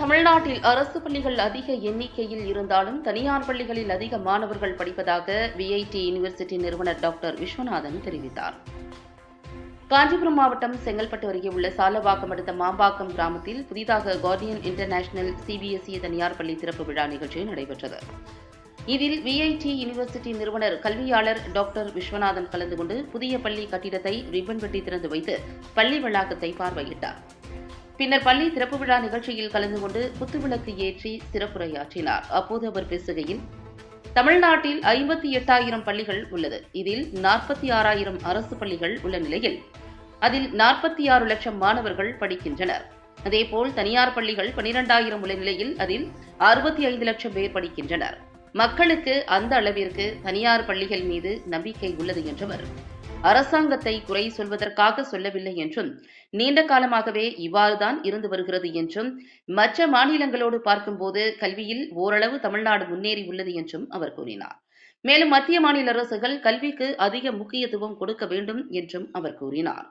தமிழ்நாட்டில் அரசு பள்ளிகள் அதிக எண்ணிக்கையில் இருந்தாலும் தனியார் பள்ளிகளில் அதிக மாணவர்கள் படிப்பதாக விஐடி யூனிவர்சிட்டி நிறுவனர் டாக்டர் விஸ்வநாதன் தெரிவித்தார். காஞ்சிபுரம் மாவட்டம் செங்கல்பட்டு அருகே உள்ள சாலவாக்கம் அடுத்த மாம்பாக்கம் கிராமத்தில் புதிதாக கார்டியன் இன்டர்நேஷனல் சிபிஎஸ்இ தனியார் பள்ளி திறப்பு விழா நிகழ்ச்சி நடைபெற்றது. இதில் விஐடி யூனிவர்சிட்டி நிறுவனர் கல்வியாளர் டாக்டர் விஸ்வநாதன் கலந்து கொண்டு புதிய பள்ளி கட்டிடத்தை ரிப்பன் வெட்டி திறந்து வைத்து பள்ளி வளாகத்தை பார்வையிட்டார். பின்னர் பள்ளி திறப்பு விழா நிகழ்ச்சியில் கலந்து கொண்டு குத்துவிளக்கு ஏற்றி சிறப்புரையாற்றினார். அப்போது அவர் பேசுகையில் தமிழ்நாட்டில் ஐம்பத்தி எட்டாயிரம் பள்ளிகள் உள்ளது. இதில் நாற்பத்தி ஆறாயிரம் அரசு பள்ளிகள் உள்ள நிலையில் அதில் நாற்பத்தி ஆறு லட்சம் மாணவர்கள் படிக்கின்றனர். அதேபோல் தனியார் பள்ளிகள் பனிரெண்டாயிரம் உள்ள நிலையில் அதில் அறுபத்தி ஐந்து லட்சம் பேர் படிக்கின்றனர். மக்களுக்கு அந்த அளவிற்கு தனியார் பள்ளிகள் மீது நம்பிக்கை உள்ளது என்றவர் அரசாங்கத்தை குறை சொல்வதற்காக சொல்லவில்லை என்றும் நீண்ட காலமாகவே இவ்வாறுதான் இருந்து வருகிறது என்றும் மற்ற மாநிலங்களோடு பார்க்கும்போது கல்வியில் ஓரளவு தமிழ்நாடு முன்னேறி உள்ளது என்றும் அவர் கூறினார். மேலும் மத்திய மாநில அரசுகள் கல்விக்கு அதிக முக்கியத்துவம் கொடுக்க வேண்டும் என்றும் அவர் கூறினார்.